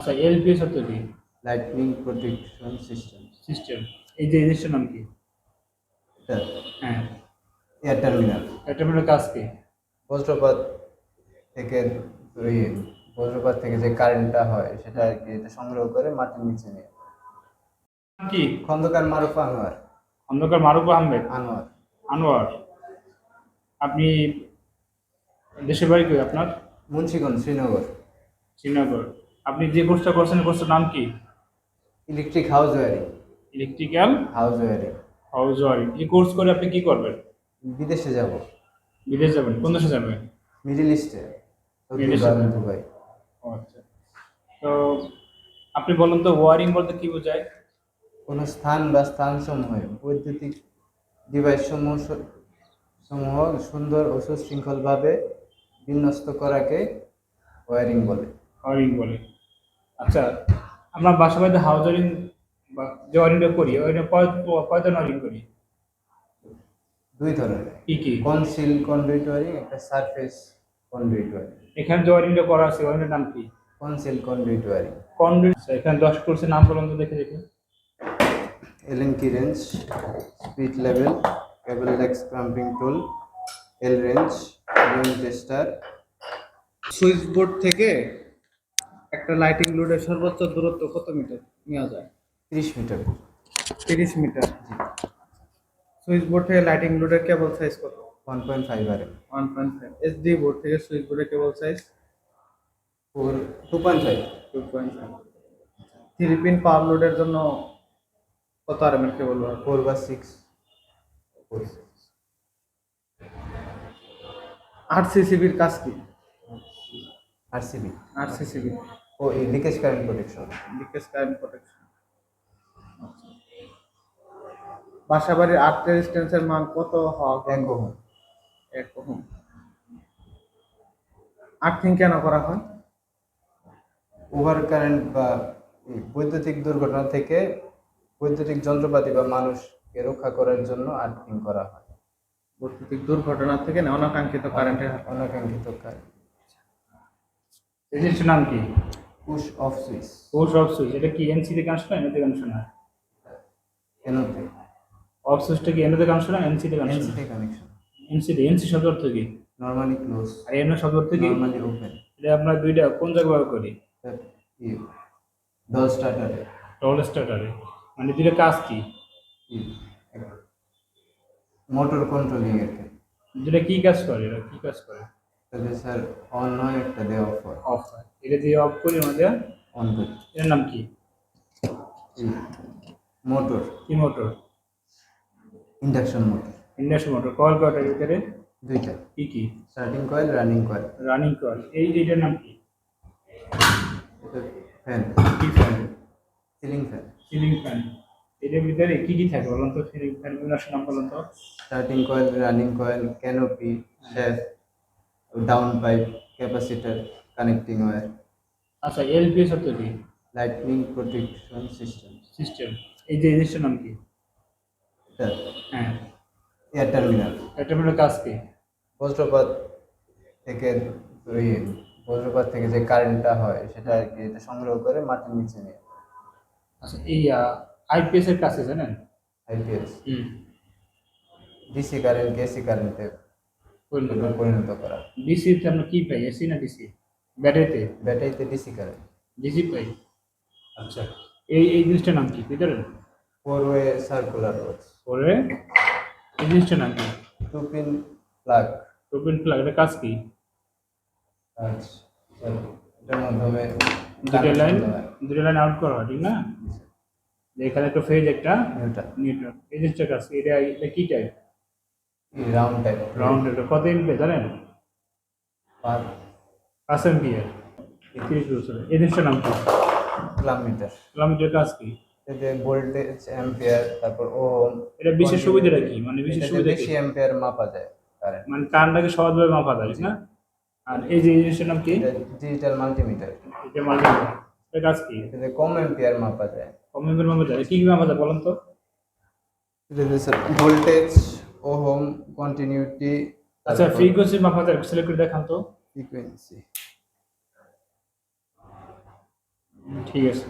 আচ্ছা এলপিএস অর্থ কি? লাইটনিং প্রোটেকশন সিস্টেম সিস্টেম এই যে জিনিসটার নাম কি? এটা। হ্যাঁ। এয়ার টার্মিনাল এটা মানে কাজ কি? বজ্রপাত থেকে ওই বজ্রপাত থেকে যে কারেন্টটা হয় সেটা আর কি এটা সংগ্রহ করে মাটির নিচে নিয়ে। কি? খন্দকার মারুফ আনোয়ার। খন্দকার মারুফ আহমেদ। আনোয়ার। আনোয়ার। আপনি দেশের বাড়ি কই আপনার? মুন্সিগঞ্জ শ্রীনগর। শ্রীনগর। আপনি যে কোর্সটা করছেন কোর্সটার নাম কি? Electric house wiring electrical house wiring house wiring এই কোর্স করে আপনি কি করবেন? বিদেশে যাব। বিদেশ যাবেন? কোন দেশে যাবেন? মিডিল ইস্টে। দুবাই। আচ্ছা। তো আপনি বলুন তো ওয়ারিং বলতে কি বোঝায়? কোনো স্থান বা স্থান স্থানসমূহে বৈদ্যুতিক ডিভাইস সমূহ সমূহ সুন্দর ও সুশৃঙ্খলভাবে বিন্যস্ত করাকে ওয়ারিং বলে। ওয়ারিং বলে। আচ্ছা আমরা বাসা বাড়িতে হাউস ওয়ারিং বা যে ওয়ারিংটা করি ওইটা কয় ধরনের ওয়ারিং করি? দুই ধরনের। কি কি? কনসিল কন্ডুইট ওয়ারিং একটা সারফেস কন্ডুইট ওয়ারিং। এখানে যে ওয়ারিংটা করা আছে ওয়ারিংটার নাম কি? Concealed conduit wiring. কন্ডুইট এখানে দশ কোর্সের নাম বলুন তো দেখে দেখে। এলএন কি range speed level cable lugs crimping tool L wrench tester. Switch board থেকে একটা লাইটিং লোডের সর্বোচ্চ দূরত্ব কত মিটার নেওয়া যায়। তিরিশ মিটার তিরিশ মিটার সুইচ বোর্ড থেকে লাইটিং লোডের কেবল সাইজ কত? ওয়ান পয়েন্ট ফাইভ আর। One point five SD board থেকে সুইচ বোর্ডের cable size four two point five two point five three pin power লোডের জন্য কত আর এম কেবল ফোর বা six four six আট সিসিবির কাজ কি? আর সিবি আট সিসিবি ও এই leakage current protection. Leakage current protection. বাসা বাড়ির আট রেজিস্ট্যান্সের মান কত হওয়া এক ওহম। এক ওহম। আর্থিং কেন করা হয়? ওভার কারেন্ট বা বৈদ্যুতিক দুর্ঘটনা থেকে বৈদ্যুতিক যন্ত্রপাতি বা মানুষকে রক্ষা করার জন্য আর্থিং করা হয়। বৈদ্যুতিক দুর্ঘটনা থেকে না অনাকাঙ্ক্ষিত কারেন্টের অনাকাঙ্ক্ষিত কারেন্ট এই জিনিসটার নাম কি? Push off switch course off switch এটা কি এনসি এনসিতে কানেকশন এনতে কানেকশন হয় এনওতে অফ সুইচটা কি এনতে কানেকশন হয় এনসিতে কানেকশন এনসিতে কানেকশন এনসিতে এনসি শব্দ অর্থ কি? নর্মালি ক্লোজ আর এন শব্দ অর্থ কি? নর্মালি ওপেন এটা আমরা দুইটা কোন জায়গায় ব্যবহার করি? ডল স্টার্টারে রোল স্টার্টারে মানে দুইটা কাজ কি? মোটর কন্ট্রোলিং এর দুইটা কি কাজ করে? এরা কি কাজ করে? তাহলে স্যার অন হয় একটা দেওয়া অফ হয়। অফ হয়। এটা দিয়ে অফ করি আমাদের। অন করি। এর নাম কি? মোটর কি motor induction motor induction motor coil কয়টার ভিতরে? দুইটা। কি কি? Starting coil running coil running coil এই এইটার নাম কি? এটা ফ্যান কি fan ceiling fan ceiling fan এটার ভিতরে কি কি থাকে বলুন তো? সিলিং ফ্যান বিন্যাসের নাম বলুন তো। Starting coil running coil canopy shaft down pipe capacitor connecting wire আচ্ছা এলপিএস অর্থ কি? লাইটনিং প্রোটেকশন সিস্টেম সিস্টেম এই যে জিনিসটার নাম কি? এটা। হ্যাঁ। Air terminal. এটা মানে কাজ কি? বজ্রপাত থেকে ওই বজ্রপাত থেকে যে কারেন্টটা হয় সেটা আর কি এটা সংগ্রহ করে মাটির নিচে নিয়ে। আচ্ছা এই আইপিএস এর কাছে জানেন? আইপিএস হুম। ডিসি কারেন্ট এসি কারেন্টে পরিণত পরিণত করা। ডিসিতে আমরা কি পাই? এসি না ডিসি ব্যাটারিতে ব্যাটারিতে ডিসি কারেন্ট ডিসি পাই। আচ্ছা। এই এই জিনিসটার নাম কি? বুঝতে ফোর ওয়ে সার্কুলার ওয়ার্স পরে এই জিনিসটার নাম কি? টু পিন প্লাগ প্রোপিন প্লাগ এটা কাজ কি? এটার মাধ্যমে দুটো লাইন দুটো লাইন আউট করা হয় ঠিক না? এখানে একটা ফেজ একটা এটা নিউট্রাল এই জিনিসটার কাজ এটা এটা কি টাইপ রাউন্ড টাইপ রাউন্ড এটা কত এমপি জানেন? পাঁচ। এমপিয়ার তিরিশ বছর। এই জিনিসটার নাম কি? কিলোমিটার কিলোমিটার কাজ কি? এতে ভোল্টেজ অ্যাম্পিয়ার তারপর ওম এটা বিশেষ সুবিধাটা কি? মানে বিশেষ সুবিধা বেশি অ্যাম্পিয়ার মাপা যায় মানে কারেন্টটাকে সহজভাবে মাপা যায় না? আর এই যে জিনিসটার নাম কি? ডিজিটাল মাল্টিমিটার এটা মাল্টিমিটার এটা কাজ কি? এটাতে কম অ্যাম্পিয়ার মাপা যায়। কম এমপির মাপা যায়। কি কি মাপা যায় বলুন তো? এটাতে ও হোম কন্টিনিউটি আচ্ছা ফ্রিকোয়েন্সি মাপা যায় সিলেক্ট করে দেখান তো। ফ্রিকোয়েন্সি ঠিক আছে।